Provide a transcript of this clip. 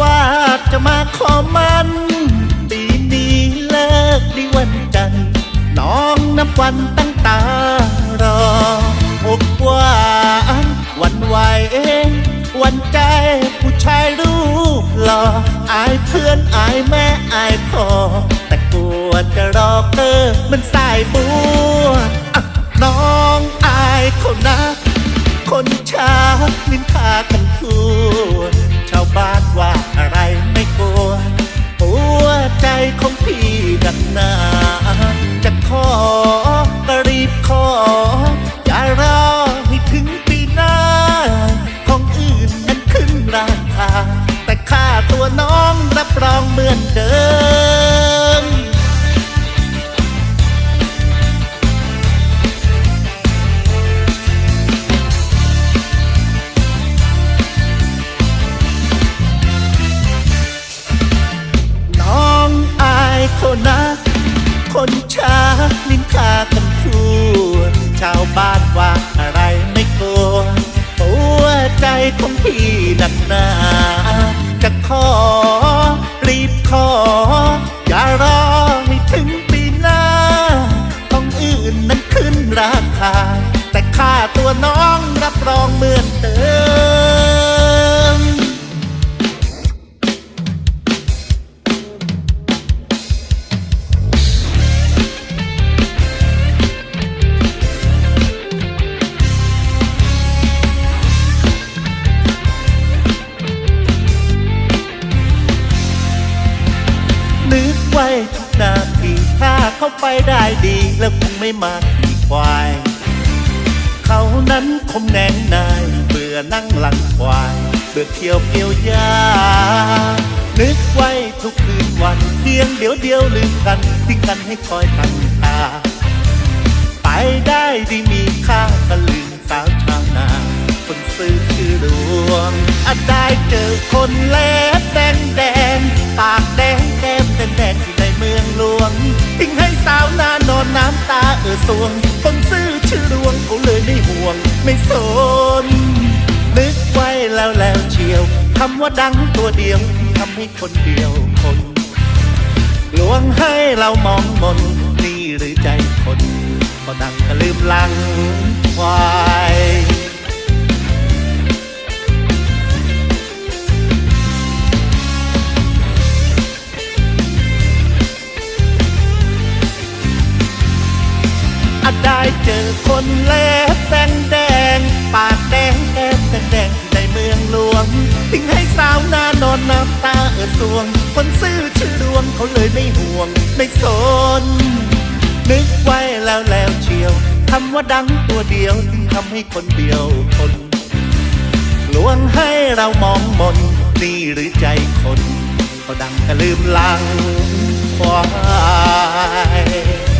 ว่าจะมาขอมัน ปีนี้เลิกดีวันจันทร์น้องนับวันตั้งตารออกหวานวันไหวหวันใจผู้ชายรูปหล่ออายเพื่อนอายแม่อายพ่อแต่กลัวจะรอเกอมันสายบัวน้องอายเขานะคนช้านินทากันทั่วชาวบ้านว่า มือนเดิม น้องอายเขานะ คนช้านินทากันทั่ชาวบ้านว่าอะไรไม่กลัวหัวใจของพี่ดักหนา รองเหมือนเดิม นึกไว้ทุกนาทีถ้าเข้าไปได้ดีแล้วคงไม่มาขี่ควาย เขานั้นคงแนงนาย เบื่อนั่งหลังควาย เบื่อเที่ยวเกี่ยวยา นึกไว้ทุกคืนวัน เพียงเดี๋ยวเดียวลืมกันทิ้งกันให้คอยตั้งตา ไปได้ดีมีค่าก็ลืมสาวชาวนาคนซื้อชื่อดวงอาจได้เจอคนเล็บแดงแดงปากแดงแก้มแดงแดงที่ในเมืองหลวงทิ้งให้สาวนานอนน้ำตาเออสวงคนซื้อ ชื่อดวงเขาเลยไม่ห่วง ไม่สน นึกไว้แล้วแล้วเชียวคำว่าดังตัวเดียวทำให้คนเดียวคน ลวงให้เรามองมน อาจได้เจอคนเล็บแดงแดง ปากแดงแก้มแดงแดงในเมืองหลวงทิ้งให้สาวหน้านอนน้ำตาเออสวง คนซื้อชื่อดวงเขาเลยไม่ห่วงไม่สน นึกไว้แล้วแล้วเชียวคำว่าดังตัวเดียวจึงทำให้คนเดียวคนลวงให้เรามองมนนี่หรือใจคนก็ดังก็ลืมลังควาย